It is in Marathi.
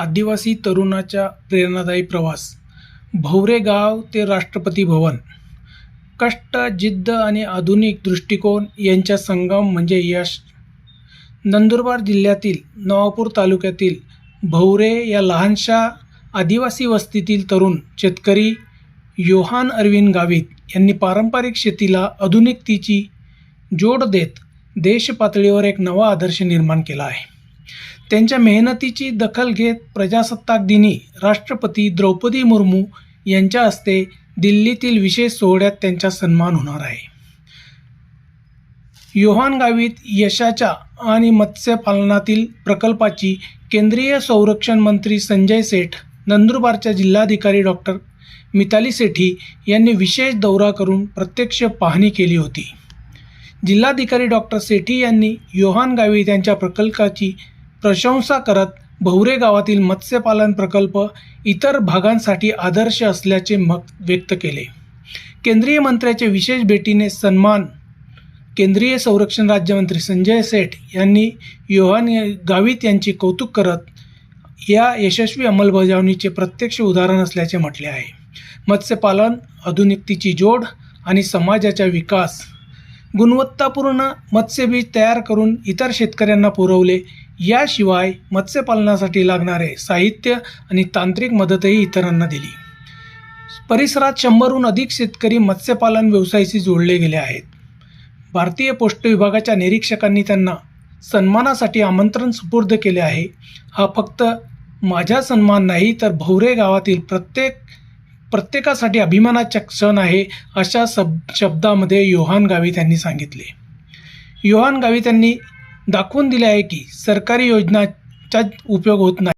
आदिवासी तरुणाच्या प्रेरणादायी प्रवास. भवरे गाव ते राष्ट्रपती भवन. कष्ट जिद्द आणि आधुनिक दृष्टिकोन यांच्या संगम म्हणजे यश. नंदुरबार जिल्ह्यातील नवापूर तालुक्यातील भवरे या लहानशा आदिवासी वस्तीतील तरुण शेतकरी योहान अरविंद गावित यांनी पारंपरिक शेतीला आधुनिकतेची जोड देत देशपातळीवर एक नवा आदर्श निर्माण केला आहे. त्यांच्या मेहनतीची दखल घेत प्रजासत्ताक दिनी राष्ट्रपती द्रौपदी मुर्मू यांच्या हस्ते दिल्लीतील विशेष सोहळ्यात त्यांचा सन्मान होणार आहे. योहान गावीत यशाच्या आणि मत्स्यपालनातील प्रकल्पाची केंद्रीय संरक्षण मंत्री संजय सेठ नंदुरबारच्या जिल्हाधिकारी डॉक्टर मिताली सेठी यांनी विशेष दौरा करून प्रत्यक्ष पाहणी केली होती. जिल्हाधिकारी डॉक्टर सेठी यांनी योहान गावित यांच्या प्रकल्पाची प्रशंसा करत भवरे गावातील मत्स्यपालन प्रकल्प इतर भागांसाठी आदर्श असल्याचे मत व्यक्त केले. केंद्रीय मंत्र्याच्या विशेष भेटीने सन्मान केंद्रीय संरक्षण राज्यमंत्री संजय सेठ यांनी योहान गावित यांचे कौतुक करत या यशस्वी अंमलबजावणीचे प्रत्यक्ष उदाहरण असल्याचे म्हटले आहे. मत्स्यपालन आधुनिकतेची जोड आणि समाजाचा विकास गुणवत्तापूर्ण मत्स्यबीज तयार करून इतर शेतकऱ्यांना पुरवले. याशिवाय मत्स्यपालनासाठी लागणारे साहित्य आणि तांत्रिक मदतही इतरांना दिली. परिसरात शंभरहून अधिक शेतकरी मत्स्यपालन व्यवसायाशी जोडले गेले आहेत. भारतीय पोस्ट विभागाच्या निरीक्षकांनी त्यांना सन्मानासाठी आमंत्रण सुपूर्द केले आहे. हा फक्त माझा सन्मान नाही तर भवरे गावातील प्रत्येक प्रत्येकासाठी अभिमानाचा क्षण आहे अशा सब शब्दामध्ये योहान गावित यांनी सांगितले. योहान गावित यांनी दाखवून दिले आहे की सरकारी योजनाचा उपयोग होत नाही.